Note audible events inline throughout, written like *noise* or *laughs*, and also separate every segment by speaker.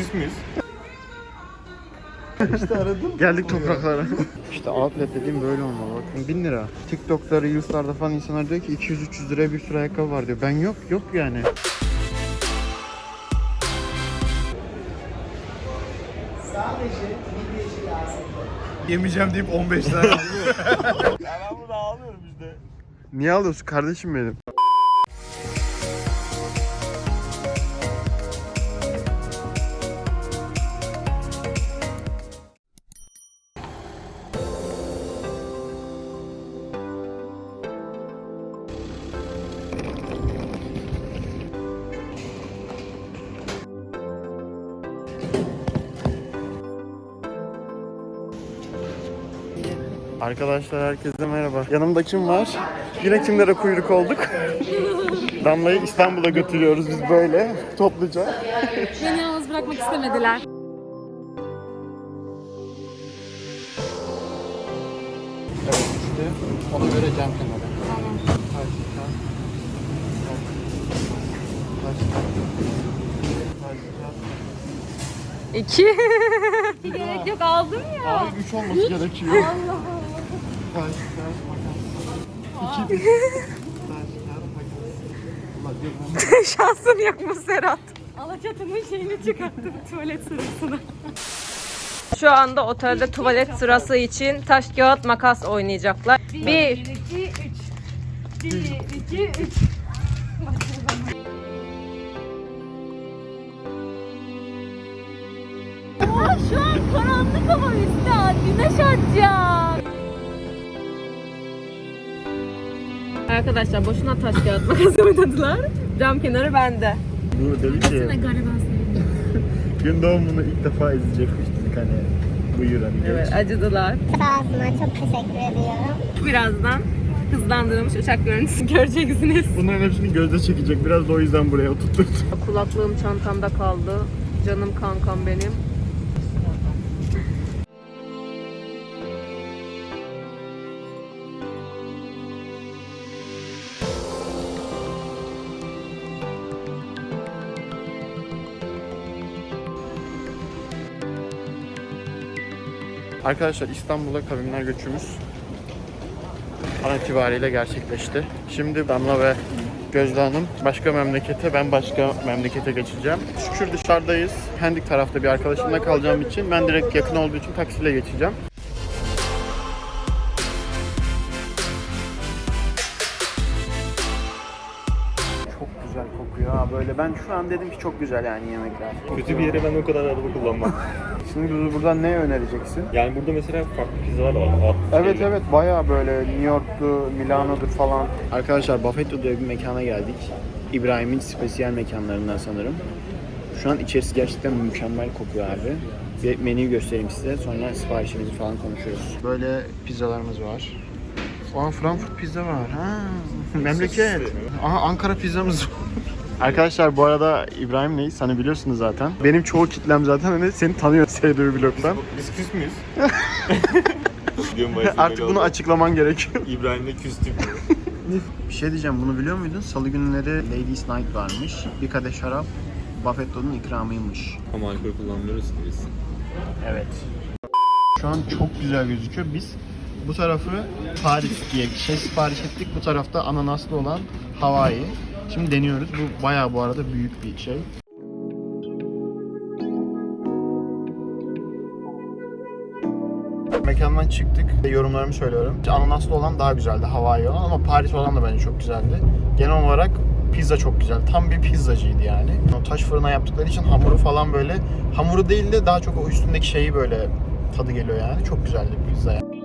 Speaker 1: küs *laughs* müyüz?
Speaker 2: İşte aradım. Geldik topraklara. *laughs* işte outlet dediğim böyle olmalı. Bakın 1000 lira. TikTok'ta, Reels'larda falan insanlar diyor ki 200-300 liraya bir sürü ayakkabı var diyor. Ben yok, yok yani.
Speaker 1: Yemeyeceğim deyip 15 tane alıyor. ya ben burada ağlıyorum işte.
Speaker 2: Niye alıyorsun kardeşim benim? Arkadaşlar herkese merhaba. Yanımda kim var? Yine kimlere kuyruk olduk? *laughs* Damla'yı İstanbul'a götürüyoruz biz böyle topluca. *laughs*
Speaker 3: Beni yalnız bırakmak istemediler.
Speaker 2: Evet işte ona göre cam kenarı.
Speaker 3: Tamam.
Speaker 2: Karşıdan. Karşıdan.
Speaker 3: İki. *laughs* İki gerek yok aldım ya.
Speaker 2: Abi 3 olması gerekiyor. Allah Allah. *laughs*
Speaker 3: Şansın yok mu Serhat? Alaçatı'nın şeyini çıkarttım *laughs* tuvalet sırasına. Şu anda otelde tuvalet sırası için taş kağıt makas oynayacaklar. Bir. 2 3. 1 2 3. Aa, şu an karanlık ama üstte güneş açacak. Arkadaşlar boşuna taş kağıt makas oynadılar. Cam kenarı bende.
Speaker 2: Bu dedi ki *laughs* gün doğumunu ilk defa izleyecekmiş dedik hani buyur hani geç.
Speaker 3: Evet acıdılar.
Speaker 4: Sağ olsunlar çok teşekkür ediyorum.
Speaker 3: Birazdan hızlandırılmış uçak görüntüsü *laughs* göreceksiniz.
Speaker 2: Bunların hepsini gözde çekecek. Biraz da o yüzden buraya oturttuk.
Speaker 3: Kulaklığım çantamda kaldı. Canım kankam benim.
Speaker 2: Arkadaşlar İstanbul'a kavimler göçümüz an itibariyle gerçekleşti. Şimdi Damla ve Gözde Hanım başka memlekete, ben başka memlekete geçeceğim. Şükür dışarıdayız. Pendik tarafta bir arkadaşımla kalacağım için ben direkt yakın olduğu için taksiyle geçeceğim. Ben şu an dedim ki çok güzel yani yemekler.
Speaker 1: Kötü bir yere ben o kadar araba kullanmam. *laughs*
Speaker 2: Şimdi buradan ne önereceksin?
Speaker 1: yani burada mesela farklı pizzalar var.
Speaker 2: Evet
Speaker 1: şeyli.
Speaker 2: evet bayağı böyle New York'tu, Milano'dur falan. Arkadaşlar Buffetto diye bir mekana geldik. İbrahim'in spesiyel mekanlarından sanırım. Şu an içerisi gerçekten mükemmel kokuyor abi. Bir menüyü göstereyim size sonra siparişimizi falan konuşuruz. Böyle pizzalarımız var. Aa Frankfurt pizza var. Ha, memleket. Aha Ankara pizzamız var. Arkadaşlar bu arada İbrahim Neyiz hani biliyorsunuz zaten. Benim çoğu kitlem zaten hani seni tanıyor *laughs* sevdiği vlogdan.
Speaker 1: Biz küs müyüz? *laughs*
Speaker 2: Artık bunu açıklaman gerekiyor.
Speaker 1: İbrahim'le küstük.
Speaker 2: Bir şey diyeceğim bunu biliyor muydun? Salı günleri Ladies Night varmış. Bir kadeh şarap Buffetto'nun ikramıymış.
Speaker 1: Ama alkol kullanmıyoruz ki biz.
Speaker 2: Evet. Şu an çok güzel gözüküyor. Biz bu tarafı Paris diye bir şey sipariş ettik. Bu tarafta ananaslı olan Hawaii. Şimdi deniyoruz. Bu bayağı bu arada büyük bir şey. Mekandan çıktık. Yorumlarımı söylüyorum. Ananaslı olan daha güzeldi. Hawaii olan ama Paris olan da bence çok güzeldi. Genel olarak pizza çok güzel. Tam bir pizzacıydı yani. O taş fırına yaptıkları için hamuru falan böyle hamuru değil de daha çok o üstündeki şeyi böyle tadı geliyor yani. Çok güzeldi pizza yani.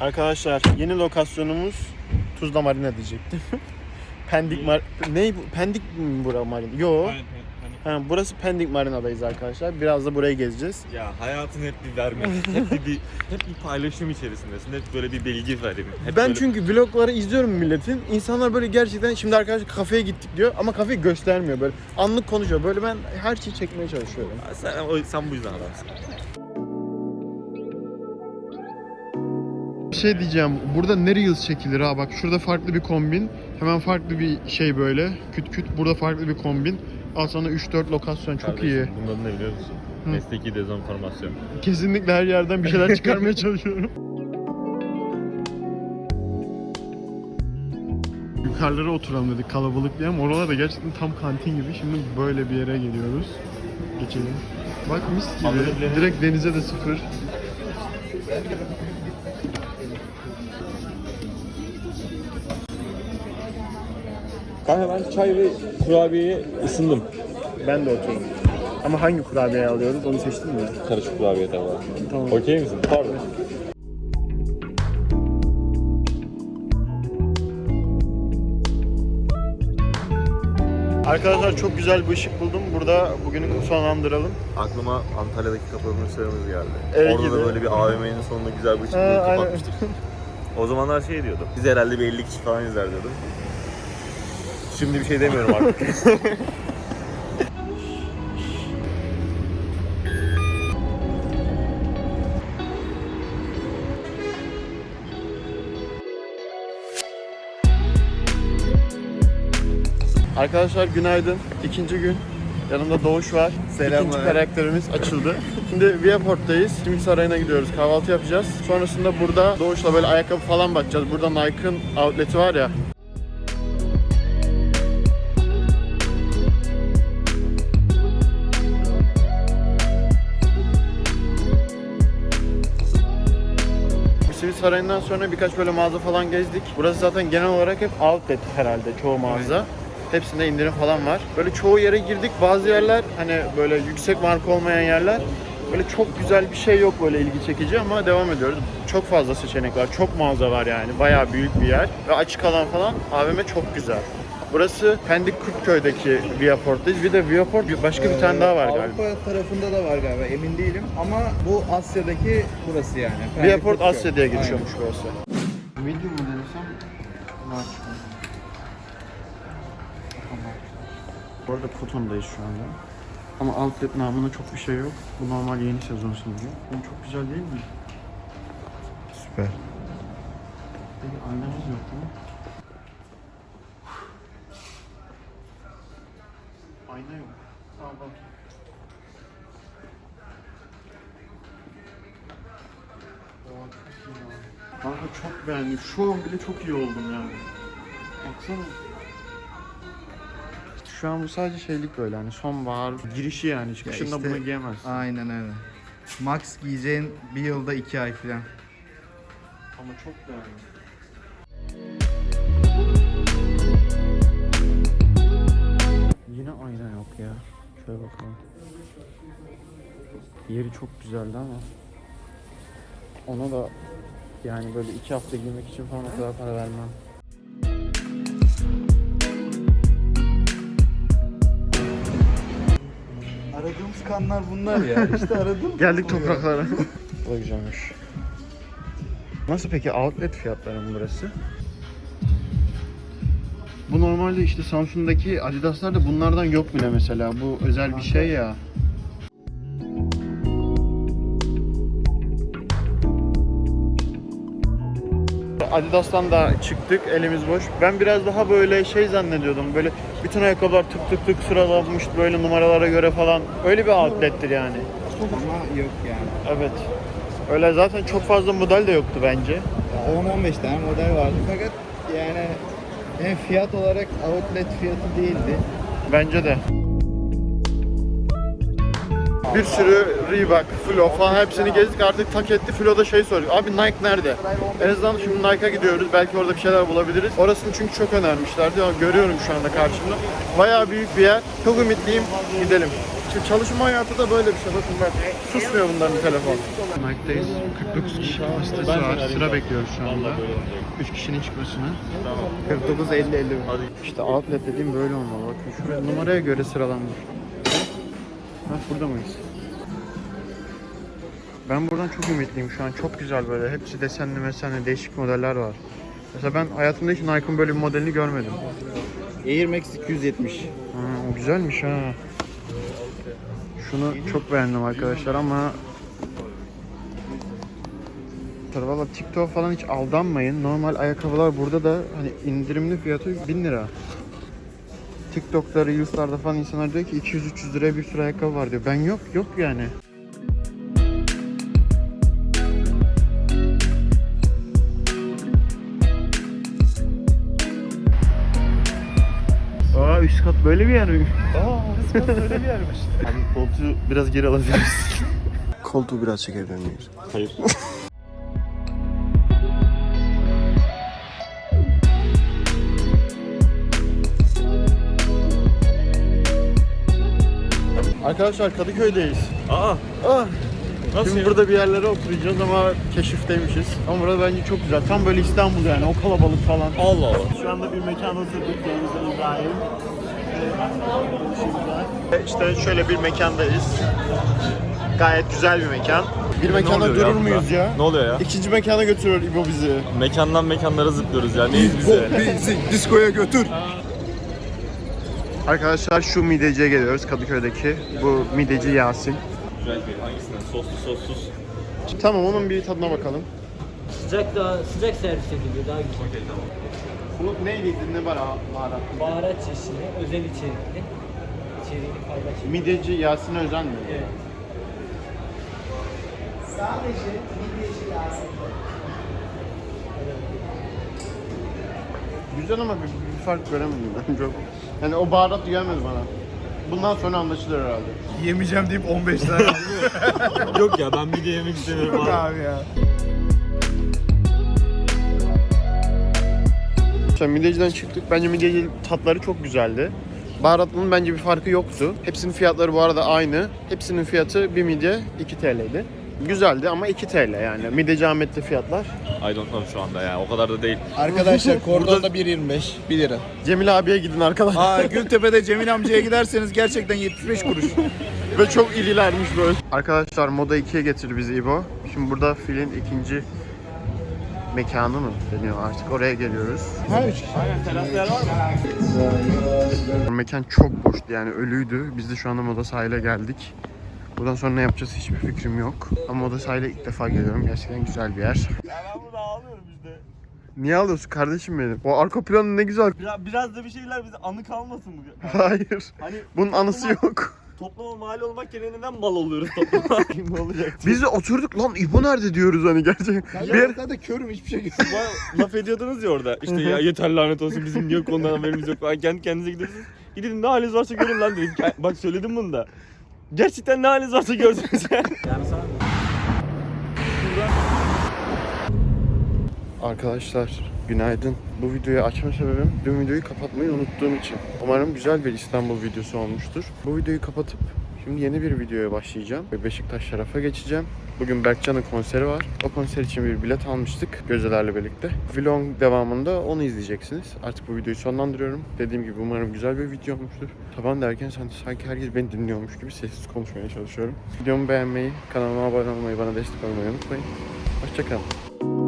Speaker 2: Arkadaşlar yeni lokasyonumuz Tuzla Marina diyecektim. *laughs* Pendik Mar... Ne bu? Pendik mi bura Marina? Yo. Ha, burası Pendik Marina'dayız arkadaşlar. Biraz da burayı gezeceğiz.
Speaker 1: Ya hayatın hep bir vermek, hep bir, bir hep bir paylaşım içerisindesin. Hep böyle bir bilgi verim. Hep
Speaker 2: Ben
Speaker 1: böyle...
Speaker 2: çünkü vlogları izliyorum milletin. İnsanlar böyle gerçekten şimdi arkadaşlar kafeye gittik diyor ama kafeyi göstermiyor böyle. Anlık konuşuyor. Böyle ben her şeyi çekmeye çalışıyorum.
Speaker 1: sen, o- sen bu yüzden adamsın.
Speaker 2: Şey diyeceğim. Burada ne Reels çekilir ha? Bak şurada farklı bir kombin. Hemen farklı bir şey böyle. Küt küt. Burada farklı bir kombin. Al sana 3-4 lokasyon. Çok iyi.
Speaker 1: Adı ne biliyor musun? Mesleki dezenformasyon.
Speaker 2: Kesinlikle her yerden bir şeyler çıkarmaya *laughs* çalışıyorum. Yukarılara oturalım dedik kalabalık diye ama oralar da gerçekten tam kantin gibi. Şimdi böyle bir yere geliyoruz. Geçelim. Bak mis gibi. Direkt denize de sıfır.
Speaker 1: Kanka ben çay ve kurabiyeye ısındım.
Speaker 2: Ben de oturdum. Ama hangi kurabiyeyi alıyoruz onu seçtin mi?
Speaker 1: Karışık kurabiye tabii.
Speaker 2: Tamam.
Speaker 1: Okey misin? Pardon.
Speaker 2: Arkadaşlar çok güzel bir ışık buldum. Burada bugünü sonlandıralım.
Speaker 1: Aklıma Antalya'daki kapanmış sıramız geldi.
Speaker 2: Evet,
Speaker 1: Orada
Speaker 2: gibi.
Speaker 1: da böyle bir AVM'nin sonunda güzel bir ışık bulup kapatmıştık. O zamanlar şey diyordum. Biz herhalde bir 50 kişi falan izler diyordum. Şimdi bir şey demiyorum artık. *laughs*
Speaker 2: Arkadaşlar günaydın. İkinci gün. Yanımda Doğuş var. İkinci karakterimiz açıldı. Şimdi Viaport'tayız. Simit Sarayı'na gidiyoruz. Kahvaltı yapacağız. Sonrasında burada Doğuş'la böyle ayakkabı falan bakacağız. Burada Nike'ın outleti var ya. Sarayı'ndan sonra birkaç böyle mağaza falan gezdik. Burası zaten genel olarak hep outlet herhalde çoğu mağaza. Hepsinde indirim falan var. Böyle çoğu yere girdik. Bazı yerler hani böyle yüksek marka olmayan yerler. Böyle çok güzel bir şey yok böyle ilgi çekici ama devam ediyoruz. Çok fazla seçenek var. Çok mağaza var yani. Bayağı büyük bir yer. Ve açık alan falan AVM çok güzel. Burası Pendik Kurtköy'deki Viaport'tayız. Bir de Viaport başka bir tane daha var galiba.
Speaker 5: Avrupa tarafında da var galiba emin değilim ama bu Asya'daki burası yani.
Speaker 2: Viaport
Speaker 5: Pendik
Speaker 2: Asya diye
Speaker 5: Aynen.
Speaker 2: geçiyormuş burası. Medium mu denesem? Large mı? Bu arada Koton'dayız şu anda. Ama outlet namına çok bir şey yok. Bu normal yeni sezon sanırım. Bu çok güzel değil mi?
Speaker 5: Süper.
Speaker 2: Peki aynamız yok mu? Kanka çok beğendim. Şu an bile çok iyi oldum yani. Baksana. Şu an bu sadece şeylik böyle hani sonbahar girişi yani. Çıkışında
Speaker 5: işte-
Speaker 2: bunu giyemez.
Speaker 5: Aynen öyle. Max giyeceğin bir yılda iki ay falan.
Speaker 2: Ama çok beğendim. Yine ayna yok ya. Şöyle bakalım. Yeri çok güzeldi ama ona da yani böyle iki hafta giymek için falan o kadar para vermem.
Speaker 5: Aradığımız kanlar bunlar ya. İşte aradığım. *laughs*
Speaker 2: Geldik topraklara. *laughs* Bu da güzelmiş. Nasıl peki outlet fiyatları mı burası? Bu normalde işte Samsun'daki Adidas'larda bunlardan yok bile mesela. Bu özel bir şey ya. Adidas'tan da çıktık elimiz boş. Ben biraz daha böyle şey zannediyordum. Böyle bütün ayakkabılar tık tık tık sıralanmış böyle numaralara göre falan. Öyle bir outlettir yani.
Speaker 5: Ama yok yani.
Speaker 2: Evet. Öyle zaten çok fazla model de yoktu bence.
Speaker 5: Ya 10-15 tane model vardı fakat yani hem fiyat olarak outlet fiyatı değildi.
Speaker 2: Bence de. Bir sürü Reebok, Flo falan hepsini gezdik artık tak etti. Flo'da şey soruyor. Abi Nike nerede? En azından şimdi Nike'a gidiyoruz. Belki orada bir şeyler bulabiliriz. Orasını çünkü çok önermişlerdi. Ya görüyorum şu anda karşımda. Bayağı büyük bir yer. Çok ümitliyim. Gidelim. Şimdi çalışma hayatı da böyle bir şey. Bakın bak. Susmuyor bunların telefon. Nike'dayız. 49 kişi kapasitesi var. Sıra bekliyoruz şu anda. 3 kişinin çıkmasını.
Speaker 5: 49 50 50.
Speaker 1: Hadi.
Speaker 2: İşte outlet dediğim böyle olmalı. Bakın şuraya numaraya göre sıralanmış. Ha burada mıyız? Ben buradan çok ümitliyim şu an. Çok güzel böyle. Hepsi desenli mesenli değişik modeller var. Mesela ben hayatımda hiç Nike'ın böyle bir modelini görmedim.
Speaker 5: Air Max 270.
Speaker 2: Ha, o güzelmiş ha. Şunu çok beğendim arkadaşlar ama valla TikTok falan hiç aldanmayın. Normal ayakkabılar burada da hani indirimli fiyatı 1000 lira. TikTok'ta, Reels'larda falan insanlar diyor ki 200-300 liraya bir sürü ayakkabı var diyor. Ben yok, yok yani. Aa üst kat böyle bir yer mi? Aa üst kat böyle bir yermiş. *laughs* Abi koltuğu biraz geri alabiliriz. Koltuğu biraz çekebilir miyiz?
Speaker 1: Hayır. *laughs*
Speaker 2: Arkadaşlar Kadıköy'deyiz.
Speaker 1: Aa.
Speaker 2: Ah,
Speaker 1: Nasıl
Speaker 2: Şimdi
Speaker 1: ya?
Speaker 2: burada bir yerlere oturacağız ama keşifteymişiz. Ama burada bence çok güzel. Tam böyle İstanbul yani o kalabalık falan.
Speaker 1: Allah Allah.
Speaker 2: Şu anda bir mekan hazırladık Deniz'le İbrahim. Ve işte şöyle bir mekandayız. Gayet güzel bir mekan. Bir mekanda
Speaker 1: oluyor ya
Speaker 2: durur muyuz ya?
Speaker 1: Ne oluyor ya?
Speaker 2: İkinci mekana götürüyor İbo bizi.
Speaker 1: Mekandan mekanlara zıplıyoruz ya. Neyiz
Speaker 2: bizi diskoya götür. Arkadaşlar şu mideciye geliyoruz Kadıköy'deki. Bu mideci Yasin.
Speaker 1: Güzel bir hangisinden? Soslu sossuz.
Speaker 2: Tamam onun bir tadına bakalım.
Speaker 6: Sıcak daha sıcak servis ediliyor daha güzel.
Speaker 1: Okey tamam.
Speaker 2: Bu neyliydi ne var baharat?
Speaker 6: Baharat çeşidi, özel içerikli. İçeriğini paylaşım.
Speaker 2: Mideci Yasin Özen mi?
Speaker 6: Evet.
Speaker 2: Güzel ama bir, bir fark göremedim ben çok. Yani o baharat gelmedi bana. Bundan sonra anlaşılır herhalde.
Speaker 5: Yemeyeceğim deyip 15 tane *laughs*
Speaker 1: Yok ya ben bir de yemek istemiyorum abi.
Speaker 5: abi ya.
Speaker 2: Sen mideciden çıktık. Bence mideci tatları çok güzeldi. Baharatının bence bir farkı yoktu. Hepsinin fiyatları bu arada aynı. Hepsinin fiyatı bir midye 2 TL'ydi. Güzeldi ama 2 TL yani. Mideci Ahmet'te fiyatlar.
Speaker 1: I don't know şu anda ya. O kadar da değil.
Speaker 5: Arkadaşlar *laughs* kordonda 1.25 1 lira.
Speaker 2: Cemil abiye gidin arkadaşlar.
Speaker 5: Aa Gültepe'de Cemil amcaya giderseniz gerçekten 75 kuruş. *laughs*
Speaker 2: Ve çok irilermiş böyle. Arkadaşlar Moda 2'ye getirdi bizi İbo. Şimdi burada filin ikinci mekanı mı deniyor artık oraya geliyoruz. Mekan çok boştu yani ölüydü. Biz de şu anda Moda sahile geldik. Buradan sonra ne yapacağız hiçbir fikrim yok. Ama Moda sahile ilk defa geliyorum. Gerçekten güzel bir yer.
Speaker 1: ben burada ağlıyorum işte.
Speaker 2: Niye alıyorsun kardeşim benim? O arka planı ne güzel.
Speaker 1: Biraz, biraz da bir şeyler bize anı kalmasın mı?
Speaker 2: Hayır.
Speaker 1: Hani
Speaker 2: Bunun anısı yok.
Speaker 1: toplama mal olmak yerine neden mal oluyoruz toplama? ne *laughs* olacak?
Speaker 2: Biz de oturduk lan İbo nerede diyoruz hani gerçekten. Bir yer-
Speaker 5: zaten körüm hiçbir şey *laughs*
Speaker 1: Bana laf ediyordunuz ya orada. İşte ya yeter lanet olsun bizim niye konudan haberimiz yok falan. Kendi kendinize gidiyorsunuz. Gidin ne haliniz varsa görün lan dedim. Ke- Bak söyledim bunu da. Gerçekten ne haliniz varsa görsünüz *laughs* yani.
Speaker 2: Arkadaşlar günaydın. Bu videoyu açma sebebim dün videoyu kapatmayı unuttuğum için. Umarım güzel bir İstanbul videosu olmuştur. Bu videoyu kapatıp şimdi yeni bir videoya başlayacağım. Ve Beşiktaş tarafa geçeceğim. Bugün Berkcan'ın konseri var. O konser için bir bilet almıştık Gözdelerle birlikte. Vlog devamında onu izleyeceksiniz. Artık bu videoyu sonlandırıyorum. Dediğim gibi umarım güzel bir video olmuştur. Taban derken sanki herkes beni dinliyormuş gibi sessiz konuşmaya çalışıyorum. Videomu beğenmeyi, kanalıma abone olmayı, bana destek olmayı unutmayın. Hoşçakalın.